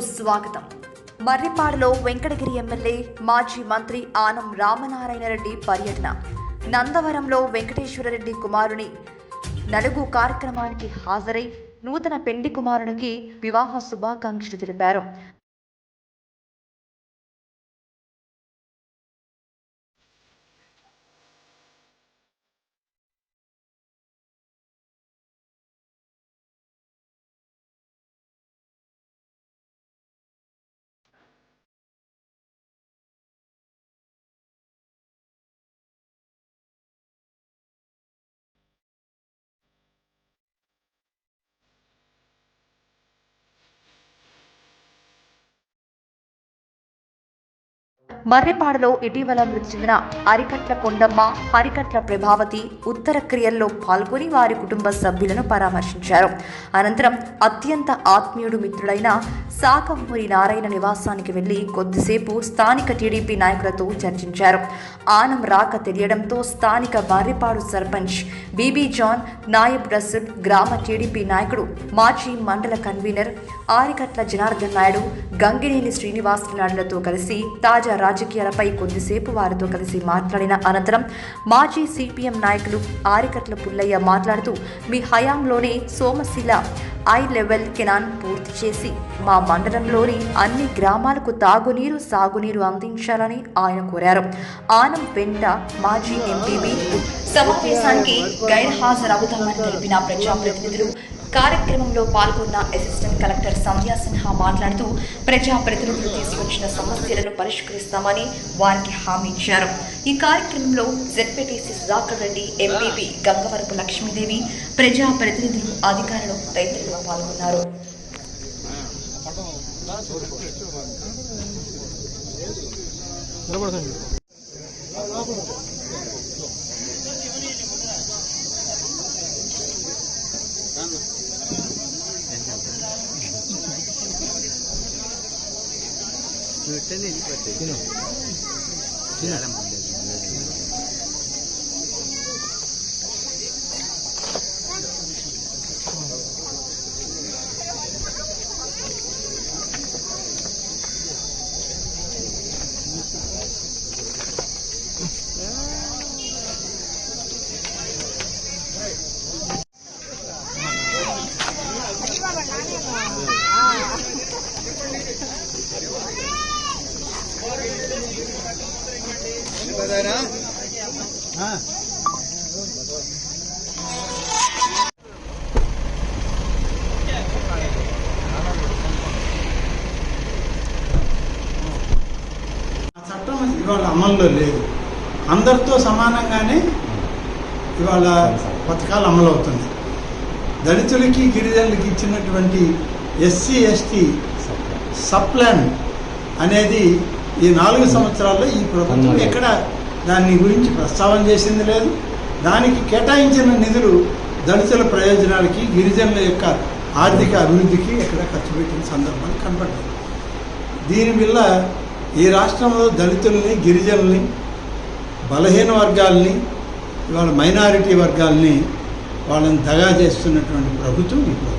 స్వాగతం. మర్రిపాడులో వెంకటగిరి ఎమ్మెల్యే మాజీ మంత్రి ఆనం రామనారాయణ రెడ్డి పర్యటన. నందవరంలో వెంకటేశ్వరరెడ్డి కుమారుని. నలుగు కార్యక్రమానికి హాజరై నూతన పెండి కుమారునికి వివాహ శుభాకాంక్షలు తెలిపారు. మర్రిపాడులో ఇటీవల మృతి చెందిన అరికట్ల కొండమ్మ హరికట్ల ప్రభావతి ఉత్తర క్రియల్లో పాల్గొని వారి కుటుంబ సభ్యులను పరామర్శించారు. అనంతరం అత్యంత ఆత్మీయుడు మిత్రుడైన సాకంపూరి నారాయణ నివాసానికి వెళ్ళి కొద్దిసేపు స్థానిక టీడీపీ నాయకులతో చర్చించారు. ఆనం రాక తెలియడంతో స్థానిక మర్రిపాడు సర్పంచ్ బీబీ జాన్ నాయబ్ రసూల్ గ్రామ టీడీపీ నాయకుడు మాజీ మండల కన్వీనర్ ఆరికట్ల జనార్దన్ నాయుడు గంగినేని శ్రీనివాస్ నాయుడులతో కలిసి తాజా రాజకీయాలపై కొద్దిసేపు వారితో కలిసి మాట్లాడిన అనంతరం మాజీ సిపిఎం నాయకులు ఆరికట్ల పుల్లయ్య మాట్లాడుతూ మీ హయాంలోనే సోమశిల ఐ లెవెల్ కెనాన్ పూర్తి చేసి మా మండలంలోని అన్ని గ్రామాలకు తాగునీరు సాగునీరు అందించాలని ఆయన కోరారు. ఆనం వెంట మాజీ ఎంపీబీ సమావేశానికి గైర్హాజరవుతామని తెలిపిన ప్రజాప్రతినిధులు కార్యక్రమంలో పాల్గొన్న అసిస్టెంట్ కలెక్టర్ సంధ్యా సిన్హా మాట్లాడుతూ ప్రజాప్రతినిధులు తీసుకొచ్చిన సమస్యలను పరిష్కరిస్తామని వారికి హామీ ఇచ్చారు ఈ కార్యక్రమంలో జెడ్పీటీసీ సుధాకర్ రెడ్డి ఎంపీపీ గంగవరపు లక్ష్మీదేవి ప్రజాప్రతినిధులు అధికారులు తదితరులు పాల్గొన్నారు Sino? Sino? ఆ. చట్టం ఇవాళ అమల్లో లేదు. అందరితో సమానంగానే ఇవాళ పథకాలు అమలు అవుతుంది దళితులకి గిరిజనులకి ఇచ్చినటువంటి ఎస్సీ ఎస్టీ సప్లాన్ అనేది ఈ నాలుగు సంవత్సరాల్లో ఈ ప్రభుత్వం ఎక్కడ దాని గురించి ప్రస్తావన చేసింది లేదు. దానికి కేటాయించిన నిధులు దళితుల ప్రయోజనాలకి గిరిజనుల యొక్క ఆర్థిక అభివృద్ధికి ఎక్కడ ఖర్చు పెట్టిన సందర్భాలు కనపడ్డాయి దీనివల్ల ఈ రాష్ట్రంలో దళితుల్ని గిరిజనుల్ని బలహీన వర్గాల్ని ఇవాళ మైనారిటీ వర్గాల్ని వాళ్ళని దగా చేస్తున్నటువంటి ప్రభుత్వం ఇప్పుడు